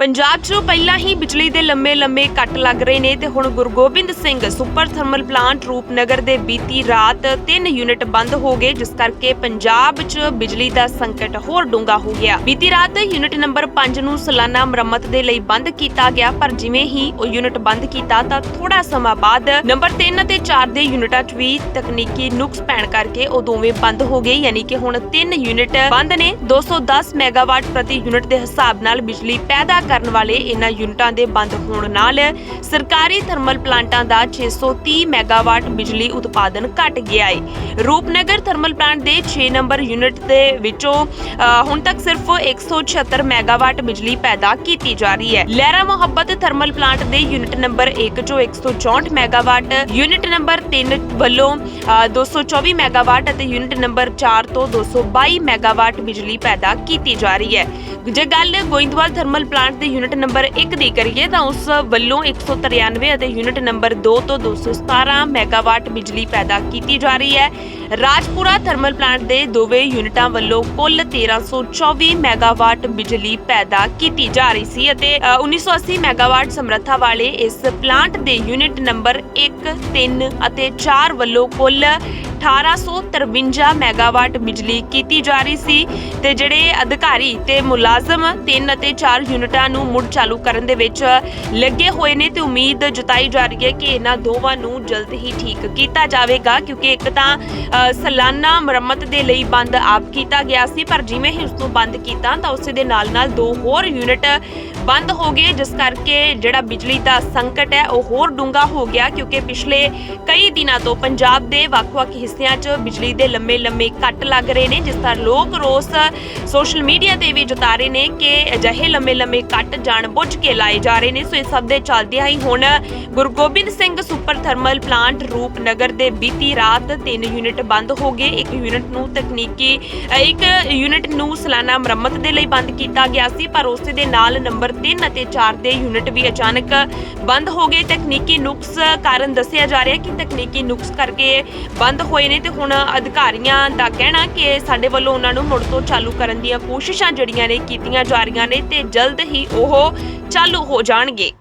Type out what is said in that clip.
ਪੰਜਾਬ 'ਚ ਪਹਿਲਾਂ ਹੀ ਬਿਜਲੀ ਦੇ ਲੰਮੇ-ਲੰਮੇ ਕੱਟ ਲੱਗ ਰਹੇ ਨੇ ਤੇ ਹੁਣ Guru Gobind Singh super thermal plant Rupnagar ਦੇ ਬੀਤੀ ਰਾਤ 3 ਯੂਨਿਟ ਬੰਦ ਹੋ ਗਏ, ਜਿਸ ਕਰਕੇ ਪੰਜਾਬ 'ਚ ਬਿਜਲੀ ਦਾ ਸੰਕਟ ਹੋਰ ਡੂੰਘਾ ਹੋ ਗਿਆ। ਬੀਤੀ ਰਾਤ ਯੂਨਿਟ ਨੰਬਰ 5 ਨੂੰ ਸਾਲਾਨਾ ਮੁਰੰਮਤ ਦੇ ਲਈ ਬੰਦ ਕੀਤਾ ਗਿਆ, ਪਰ ਜਿਵੇਂ ਹੀ ਉਹ ਯੂਨਿਟ ਬੰਦ ਕੀਤਾ ਤਾਂ ਥੋੜਾ ਸਮਾਂ ਬਾਅਦ ਨੰਬਰ 3 ਅਤੇ 4 ਦੇ ਯੂਨਿਟਾਂ 'ਚ ਵੀ ਤਕਨੀਕੀ ਨੁਕਸ ਪੈਣ ਕਰਕੇ ਉਹ ਦੋਵੇਂ ਬੰਦ ਹੋ ਗਏ, ਯਾਨੀ ਕਿ ਹੁਣ 3 ਯੂਨਿਟ ਬੰਦ ਨੇ। 210 ਮੈਗਾਵਾਟ ਪ੍ਰਤੀ ਯੂਨਿਟ ਦੇ ਹਿਸਾਬ ਨਾਲ ਬਿਜਲੀ ਪੈਦਾ ਕਰਨ ਵਾਲੇ ਇਹਨਾਂ ਯੂਨਿਟਾਂ ਦੇ ਬੰਦ ਹੋਣ ਨਾਲ ਸਰਕਾਰੀ ਥਰਮਲ ਪਲਾਂਟਾਂ ਦਾ 630 ਮੈਗਾਵਾਟ ਬਿਜਲੀ ਉਤਪਾਦਨ ਘਟ ਗਿਆ ਹੈ ਰੂਪਨਗਰ ਥਰਮਲ ਪਲਾਂਟ ਦੇ 6 ਨੰਬਰ ਯੂਨਿਟ ਦੇ ਵਿੱਚੋਂ ਹੁਣ ਤੱਕ ਸਿਰਫ 176 ਮੈਗਾਵਾਟ ਬਿਜਲੀ ਪੈਦਾ ਕੀਤੀ ਜਾ ਰਹੀ ਹੈ। ਲਹਿਰਾ ਮੁਹੱਬਤ ਥਰਮਲ ਪਲਾਂਟ ਦੇ ਯੂਨਿਟ ਨੰਬਰ 1 ਚੋਂ 164 ਮੈਗਾਵਾਟ ਯੂਨਿਟ ਨੰਬਰ 3 ਵੱਲੋਂ ਅ, 224 ਮੈਗਾਵਾਟ ਅਤੇ ਯੂਨਿਟ ਨੰਬਰ 4 ਤੋਂ 222 ਮੈਗਾਵਾਟ ਬਿਜਲੀ ਪੈਦਾ ਕੀਤੀ ਜਾ ਰਹੀ ਹੈ। ਜੇ ਗੱਲ ਗੋਇੰਦਵਾਲ ਥਰਮਲ ਪਲਾਂਟ ਦੇ ਯੂਨਿਟ ਨੰਬਰ 1 ਦੀ ਕਰੀਏ ਤਾਂ ਉਸ ਵੱਲੋਂ 193 ਅਤੇ ਯੂਨਿਟ ਨੰਬਰ 2 ਤੋਂ 217 ਮੈਗਾਵਾਟ ਬਿਜਲੀ ਪੈਦਾ ਕੀਤੀ ਜਾ ਰਹੀ ਹੈ। ਰਾਜਪੁਰਾ ਥਰਮਲ ਪਲਾਂਟ ਦੇ ਦੋਵੇਂ ਯੂਨਿਟਾਂ ਵੱਲੋਂ ਕੁੱਲ 1324 ਮੈਗਾਵਾਟ ਬਿਜਲੀ ਪੈਦਾ ਕੀਤੀ ਜਾ ਰਹੀ ਸੀ ਅਤੇ ਅ, 1980 ਮੈਗਾਵਾਟ ਸਮਰੱਥਾ ਵਾਲੇ ਇਸ ਪਲਾਂਟ ਦੇ ਯੂਨਿਟ ਨੰਬਰ 1 3 ਅਤੇ 4 ਵੱਲੋਂ ਕੁੱਲ 1853 ਮੈਗਾਵਾਟ ਬਿਜਲੀ ਕੀਤੀ ਜਾ ਰਹੀ ਸੀ ਤੇ ਜਿਹੜੇ ਅਧਿਕਾਰੀ ਤੇ ਮੁਲਾਜ਼ਮ 3 ਅਤੇ 4 ਯੂਨਿਟਾਂ ਨੂੰ ਮੁੜ ਚਾਲੂ ਕਰਨ ਦੇ ਵਿੱਚ ਲੱਗੇ ਹੋਏ ਨੇ ਤੇ ਉਮੀਦ ਜਤਾਈ ਜਾ ਰਹੀ ਹੈ ਕਿ ਇਹਨਾਂ ਦੋਵਾਂ ਨੂੰ ਜਲਦ ਹੀ ਠੀਕ ਕੀਤਾ ਜਾਵੇਗਾ ਕਿਉਂਕਿ ਇੱਕ ਤਾਂ ਸਾਲਾਨਾ ਮੁਰੰਮਤ ਦੇ ਲਈ ਬੰਦ ਆਪ ਕੀਤਾ ਗਿਆ ਸੀ, ਪਰ ਜਿਵੇਂ ਹੀ ਉਸ ਨੂੰ ਬੰਦ ਕੀਤਾ ਤਾਂ ਉਸੇ ਦੇ ਨਾਲ ਨਾਲ ਦੋ ਹੋਰ ਯੂਨਿਟ ਬੰਦ ਹੋ ਗਏ, ਜਿਸ ਕਰਕੇ ਜਿਹੜਾ ਬਿਜਲੀ ਦਾ ਸੰਕਟ ਹੈ, ਉਹ ਹੋਰ ਡੂੰਘਾ ਹੋ ਗਿਆ, ਕਿਉਂਕਿ ਪਿਛਲੇ ਕਈ ਦਿਨਾਂ ਤੋਂ ਪੰਜਾਬ ਦੇ ਵੱਖ-ਵੱਖ ਹਿੱਸਿਆਂ 'ਚ ਬਿਜਲੀ ਦੇ ਲੰਮੇ-ਲੰਮੇ ਕੱਟ ਲੱਗ ਰਹੇ ਨੇ, ਜਿਸ ਦਾ ਲੋਕ ਰੋਸ ਸੋਸ਼ਲ ਮੀਡੀਆ ਤੇ ਵੀ ਜਤਾ ਰਹੇ ਨੇ ਕਿ ਅਜਿਹੇ ਲੰਮੇ-ਲੰਮੇ ਕੱਟ ਜਾਣਬੁੱਝ ਕੇ ਲਾਏ ਜਾ ਰਹੇ ਨੇ। ਸੋ ਇਸ ਸਭ ਦੇ ਚੱਲਦਿਆਂ ਹੀ ਹੁਣ Guru Gobind Singh super thermal plant Rupnagar ਦੇ ਬੀਤੀ ਰਾਤ ਤਿੰਨ ਯੂਨਿਟ ਬੰਦ ਹੋ ਗਏ। ਇੱਕ ਯੂਨਿਟ ਨੂੰ ਤਕਨੀਕੀ, ਇੱਕ ਯੂਨਿਟ ਨੂੰ ਸਾਲਾਨਾ ਮੁਰੰਮਤ ਦੇ ਲਈ ਬੰਦ ਕੀਤਾ ਗਿਆ ਸੀ, ਪਰ ਉਸੇ ਦੇ ਨਾਲ ਨੰਬਰ 3 ਅਤੇ 4 ਦੇ ਯੂਨਿਟ ਵੀ ਅਚਾਨਕ ਬੰਦ ਹੋ ਗਏ। ਤਕਨੀਕੀ ਨੁਕਸ ਕਾਰਨ ਦੱਸਿਆ ਜਾ ਰਿਹਾ ਕਿ ਤਕਨੀਕੀ ਨੁਕਸ ਕਰਕੇ ਬੰਦ ਹੋਏ ਨੇ ਤੇ ਹੁਣ ਅਧਿਕਾਰੀਆਂ ਦਾ ਕਹਿਣਾ ਕਿ ਸਾਡੇ ਵੱਲੋਂ ਉਹਨਾਂ ਨੂੰ ਮੁੜ ਤੋਂ ਚਾਲੂ ਕਰਨ ਦੀਆਂ ਕੋਸ਼ਿਸ਼ਾਂ ਜਿਹੜੀਆਂ ਨੇ ਕੀਤੀਆਂ ਜਾ ਰਹੀਆਂ ਨੇ ਤੇ ਜਲਦ ਹੀ ਉਹ ਚਾਲੂ ਹੋ ਜਾਣਗੇ।